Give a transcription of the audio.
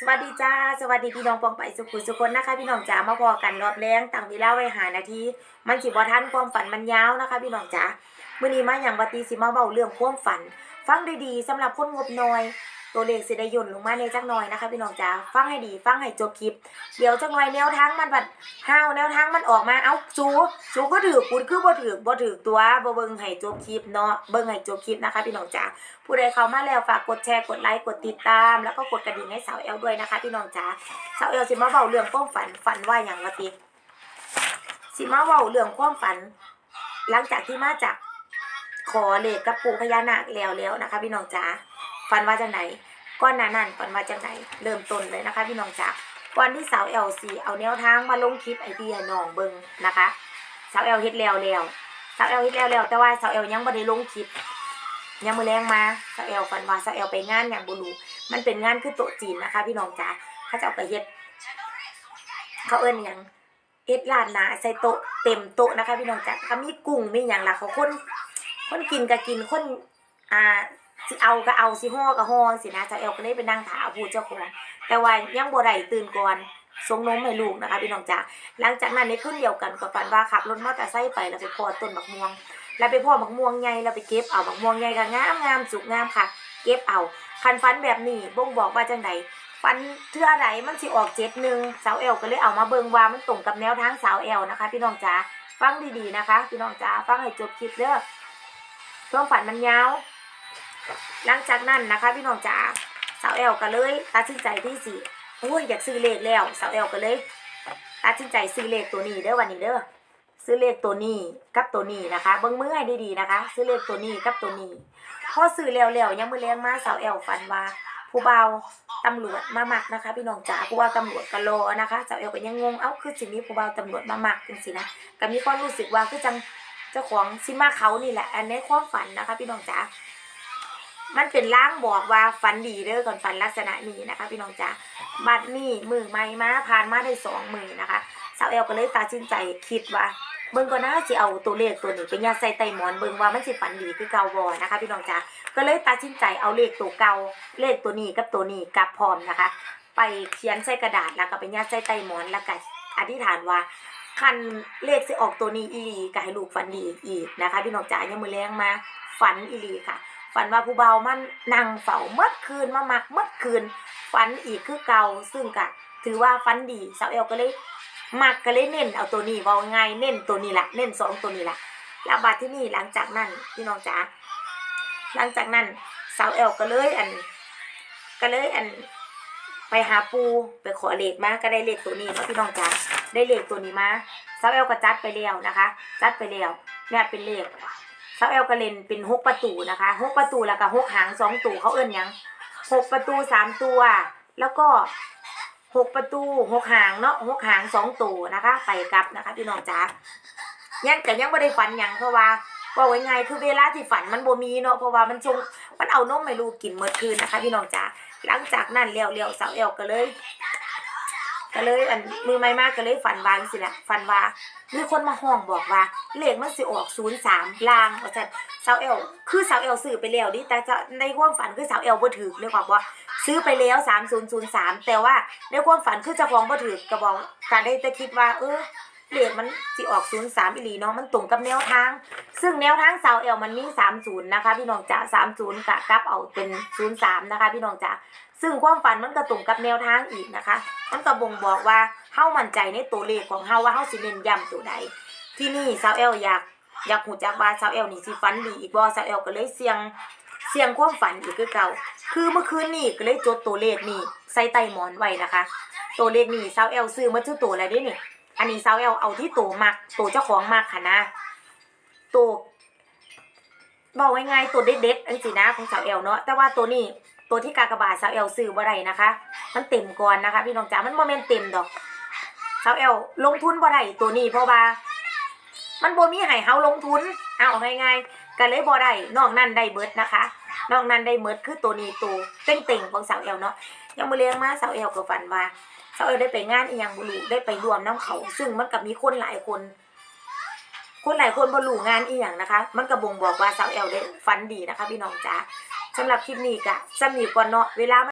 สวัสดีจ้า สวัสดีพี่น้องปองไปสุขุสุคนนะคะ พี่น้องจ๋ามาพอกันรอบแรงต่างเวลาไว้หานาทีมันสิบ่ทันความฝันมันยาวนะคะ พี่น้องจ๋าเมื่อนี้มาอย่างวัตีสิมาเบาเรื่องความฝัน ฟังดีๆสำหรับคนงบน้อย ตัวเลขสิได้หย่นลงมาในจักหน่อยนะคะ พี่น้องจ๋าฟังให้ดีฟังให้จบคลิป เดี๋ยวจักหน่อยแนวทางมันบัดห้าวแนวทางมันออกมาเอ้าสูสูก็ถือกูคือบ่ถือบ่ถือตัวบ่เบิ่งให้จบคลิปเนาะเบิ่งให้จบคลิปนะคะ พี่น้องจ๋าผู้ใดเข้ามาแล้วฝากกดแชร์กดไลค์กดติดตาม แล้วก็กดกระดิ่งให้สาวแอลด้วยนะคะ พี่น้องจ๋าสาวแอลสิมาเว้าเรื่องความฝันฝันว่าอย่างละติสิมาเว้าเรื่องความฝัน หลังจากที่มาจากขอเลขกับปู่พญานาคแล้วแล้วนะคะ พี่น้องจ๋าฝันว่าจังไหน ก้อนหนานั่นฝันว่าจังไหนเริ่มต้นเลยนะคะ พี่น้องจ๋าก่อนที่สาวแอลสีเอาแนวทางมาลงคลิปไอเดียน้องเบิงนะคะสาวแอลเฮ็ดแล้วแล้วสาวแอลเฮ็ดแล้วแล้วแต่ว่าสาวแอลยังบ่ได้ลงคลิปยังมือแรงมาสาวแอลฟันว่าสาวแอลไปงานอย่างบุรูมันเป็นงานคือโต๊ะจีนนะคะ พี่น้องจ๋าเขาจะเอาไปเฮ็ดเขาเอิ้นหยังเฮ็ดลาดนาใส่โต๊ะเต็มโต๊ะนะคะ พี่น้องจ๋าถ้ามีกุ้งมีหยังละเขาคนคนกินก็กินคนอ่า สิเอาก็เอาสิห่อก็ห่อสินะสาวแอลก็เลยไปนั่งถามผู้เจ้าของแต่ว่ายังบ่ได้ตื่นก่อนส่งนมให้ลูกนะคะพี่น้องจ๋าหลังจากนั้นในคืนเดียวกันก็ฝันว่าขับรถมอเตอร์ไซค์ไปแล้วไปพอต้นบักม่วง แล้วไปพ่อบักม่วงใหญ่เราไปเก็บเอาบักม่วงใหญ่ก็งามงามสุกงามค่ะ เก็บเอาคันฟันแบบนี้บ่งบอกว่าจังไดฟันเทื่อใดมันสิออกเจ็ดหนึ่งสาวแอลก็เลยเอามาเบิงว่ามันตรงกับแนวทางสาวแอลนะคะ พี่น้องจ๋าฟังดีๆนะคะ พี่น้องจ๋าฟังให้จบคลิปเด้อช่วงฝันมันยาว หลังจากนั้นนะคะ พี่น้องจ๋าสาวแอลก็เลยตัดสินใจที่สิโอ้ยอยากซื้อเลขแล้วสาวแอลก็เลยตัดสินใจซื้อเลขตัวนี้เด้อวันนี้เด้อซื้อเลขตัวนี้กับตัวนี้นะคะเบิ้งมือให้ดีๆนะคะ ซื้อเลขตัวนี้กับตัวนี้พอซื้อแล้วแล้วยังมือแรงมาสาวแอลฟันว่าผู้เบาตำรวจมาหมักนะคะ พี่น้องจ๋าผู้เบาตำรวจก็รอนะคะสาวแอลก็ยังงงเอ้าคือสิมีผู้เบาตำรวจมาหมักจังสินะก็มีความรู้สึกว่าคือจังเจ้าของซิมาเขานี่แหละ อันนี้ความฝันนะคะ พี่น้องจ๋า มันเป็นล่างบอกว่าฝันดีเด้อก่อนฝันลักษณะนี้นะคะ พี่น้องจ๋าบัดนี้มือไม้มาผ่านมาได้สองมือนะคะสาวแอลก็เลยตัดสินใจคิดว่าเบิ่งก่อนนะสิเอาตัวเลขตัวนี้ไปยัดใส่ไตหมอนเบิ่งว่ามันสิฝันดีคือเกาบ่นะคะ พี่น้องจ๋าก็เลยตัดสินใจเอาเลขตัวเกาเลขตัวนี้กับตัวนี้กลับพร้อมนะคะ ไปเขียนใส่กระดาษแล้วก็ไปยัดใส่ไตหมอนแล้วก็อธิษฐานว่าคันเลขสิออกตัวนี้อีหลีก็ให้ลูกฝันดีอีกนะคะ พี่น้องจ๋ายังมือแรงมาฝันอีหลีค่ะ ฝันว่าผู้เบามันนั่งเฝ้าเมื่อคืนมามักเมื่อคืนฝันอีกคือเก่าซึ่งก็ถือว่าฝันดีสาวแอลก็เลยมักก็เลยเน้นเอาตัวนี้ว่าง่ายเน้นตัวนี้แหละเน้นสองตัวนี้แหละแล้วบัดที่นี่หลังจากนั้นพี่น้องจ๋าหลังจากนั้นสาวแอลก็เลยอัน ก็เลยอันไปหาปูไปขอเลขมาก็ได้เลขตัวนี้นาะพี่น้องจ๋าได้เลขตัวนี้มาสาวแอลก็จัดไปแล้วนะคะ จัดไปแล้วเนี่ยเป็นเลข สาวแอลก็เลนเป็นหกประตูนะคะหกประตูแล้วก็หกหางสองตัวเขาเอิ้นยังหกประตูสามตัว แล้วก็หกประตูหกหางเนาะหกหางสองตัวนะคะ ไปกลับนะคะพี่น้องจ๋ายังแต่ยังไม่ได้ฝันยังเพราะว่าว่าไว้ไงคือเวลาที่ฝันมันบ่มีเนาะเพราะว่ามันชงมันเอานมให้ลูกกินเมื่อคืนนะคะ พี่น้องจ๋าหลังจากนั้นเลี้ยวเลี้ยวสาวเอลก็เลย ก็เลยอันมือไม่มากก็เลยฝันวาจังสิละฝันว่ามีคนมาห้องบอกว่าเลขมันสิออกศูนย์สามลางว่าจันสาวเอลคือสาวเอลซื้อไปแล้วดิแต่จะในความฝันคือสาวเอลบ่ถือเลยกวามว่าซื้อไปแล้วสามศูนย์ศูนย์สามแต่ว่าในความฝันคือเจ้าของบ่ถือกระบอกการได้แต่คิดว่า เออ เลขมันสิออกศูนย์สามอีหลีเนาะมันตรงกับแนวทาง ซึ่งแนวทางสาวเอลมันมีสามศูนย์นะคะ พี่น้องจ๋าสามศูนย์กะกลับเอาเป็นศูนย์สามนะคะ พี่น้องจ๋าซึ่งความฝันมันก็ตรงกับแนวทางอีกนะคะ มันก็บ่งบอกว่าเฮามั่นใจในตัวเลขของเฮาว่าเฮาสิเน้นย้ำตัวใด ที่นี่สาวเอลอยากอยากหูจักว่าสาวเอลนี่สิฝันดีอีกบ่สาวเอลก็เลยเสี่ยงเสี่ยงความฝันอีกคือเก่า คือเมื่อคืนนี่ก็เลยจดตัวเลขนี่ใส่ใต้หมอนไว้นะคะ ตัวเลขนี่สาวเอลซื้อมาชื่อตัวอะไรด้นี่ อันนี้สาวเอลเอาที่ตัวมักตัวเจ้าของมักค่ะนะตัวบอกง่ายๆตัวเด็ดๆอันสินะของสาวเอลเนาะแต่ว่าตัวนี้ตัวที่กากบาทสาวเอลซื้อบ่ได้นะคะ มันเต็มก่อนนะคะ พี่น้องจ๋ามันโมเมนต์เต็มดอกสาวเอลลงทุนบ่ได้ตัวนี้เพราะว่ามันบ่มีให้เฮาลงทุนเอาง่ายๆก็เลยบ่ได้นอกนั้นได้เบิดนะคะนอกนั้นได้เมิดคือตัวนี้ตัวเต่งๆของสาวเอลเนาะยังมาเลี้ยงมาสาวเอลก็ฝันว่า สาวเออได้ไปงานอีหยังบ่รู้ได้ไปรวมน้ำเขา ซึ่งมันกับมีคนหลายคน คนหลายคนบ่รู้งานอีหยังนะคะ มันก็บ่งบอกว่าสาวเอลได้ฟันดีนะคะ พี่น้องจ๋าสำหรับคลิปนี้ก็สำนีก่อนเนาะเวลา